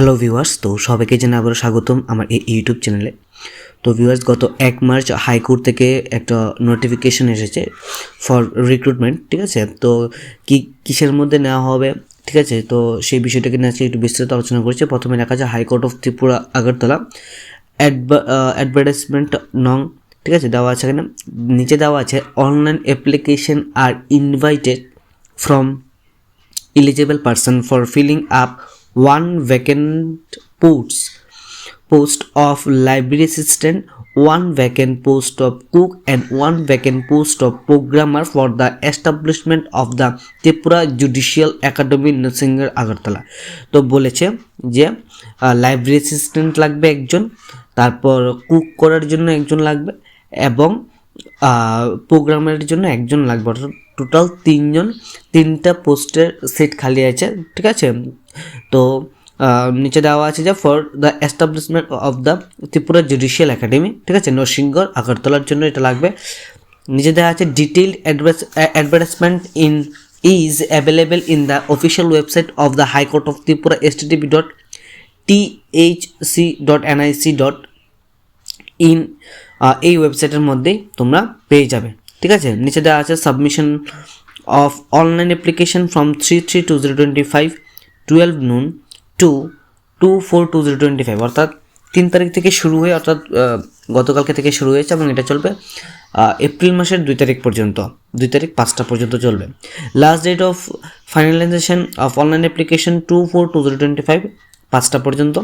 Hello viewers তো সবাইকে জানাই আবারও স্বাগতম আমার এই ইউটিউব চ্যানেলে তো ভিউয়ার্স গত এক মার্চ হাইকোর্ট থেকে একটা নোটিফিকেশন এসেছে ফর রিক্রুটমেন্ট ঠিক আছে? তো কি কিসের মধ্যে নেওয়া হবে, ঠিক আছে? তো সেই বিষয়টাকে নিয়ে একটু বিস্তারিত আলোচনা করছি। প্রথমে দেখা যায় high court of Tripura, Agartala. Advertisement নং, ঠিক আছে? দেওয়া আছে এখানে। নিচে দেওয়া আছে online application R invited from eligible person for filling up one vacant posts post of library assistant one vacant post of cook and one vacant post of programmer for the establishment of the Tripura Judicial Academy নরসিংহের আগরতলা তো বলেছে যে library assistant লাগবে একজন তারপর cook করার জন্য একজন লাগবে এবং প্রোগ্রামের জন্য একজন লাগবে টোটাল তিনজন তিনটা পোস্টের সিট খালি আছে ঠিক আছে তো নিচে দেওয়া আছে যে for the establishment of the Tripura judicial academy ঠিক আছে? নরসিংগড় আগরতলার জন্য এটা লাগবে। নিচে দেওয়া আছে detailed advertisement in is available in the official website of the high court of Tripura S TV dot THC dot NIC dot in এই ওয়েবসাইটের মধ্যেই তোমরা পেয়ে যাবে, ঠিক আছে? নিচে দেওয়া আছে submission of online application from three three two zero twenty five twelve noon to two four two zero twenty five অর্থাৎ তিন তারিখ থেকে শুরু হয়ে, অর্থাৎ গতকালকে থেকে শুরু হয়েছে এবং এটা চলবে এপ্রিল মাসের দুই তারিখ পর্যন্ত, দুই তারিখ পাঁচটা পর্যন্ত চলবে। Last date of finalization of online application two four two zero twenty five পাঁচটা পর্যন্ত।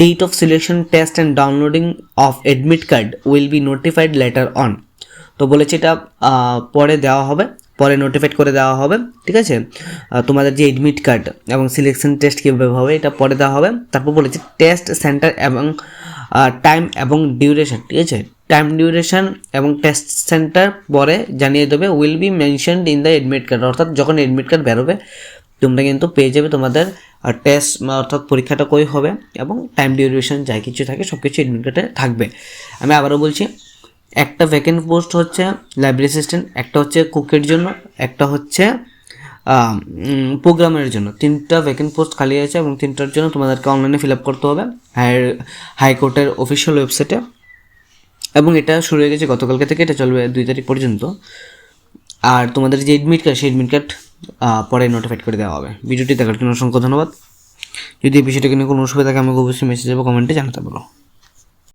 Date of selection test and downloading of admit card will be notified later on তো বলেছে এটা পরে দেওয়া হবে। পরে নোটিফাইড করে দেওয়া হবে, ঠিক আছে? তোমাদের যে এডমিট কার্ড এবং সিলেকশন টেস্ট কীভাবে হবে, এটা পরে দেওয়া হবে। তারপর বলেছে টেস্ট সেন্টার এবং টাইম এবং ডিউরেশন ঠিক আছে? টাইম ডিউরেশন এবং টেস্ট সেন্টার পরে জানিয়ে দেবে will be mentioned in the admit card অর্থাৎ যখন এডমিট কার্ড বেরোবে, তোমরা কিন্তু পেয়ে যাবে তোমাদের টেস্ট অর্থাৎ পরীক্ষাটা কই হবে এবং টাইম ডিউরেশন যা কিছু থাকে সব কিছু এডমিট কার্ডে থাকবে। আমি আবারও বলছি একটা ভ্যাকেন্ট পোস্ট হচ্ছে লাইব্রেরি অ্যাসিস্ট্যান্ট একটা হচ্ছে কুকের জন্য, একটা হচ্ছে প্রোগ্রামের জন্য। তিনটা ভ্যাকেন্ট পোস্ট খালি আছে এবং তিনটার জন্য তোমাদেরকে অনলাইনে ফিল আপ করতে হবে। হায়ার হাইকোর্টের অফিসিয়াল ওয়েবসাইটে এবং এটা শুরু হয়ে গেছে গতকালকে থেকে, এটা চলবে দুই তারিখ পর্যন্ত। আর তোমাদের যে এডমিট কার্ড সেই এডমিট কার্ড পরে নোটিফাইড করে দেওয়া হবে। ভিডিওটি দেখার জন্য অসংখ্য ধন্যবাদ। যদি এই বিষয়টাকে নিয়ে কোনো অসুবিধা থাকে, আমাকে অবশ্যই মেসেজ বা কমেন্টে জানাতে পারো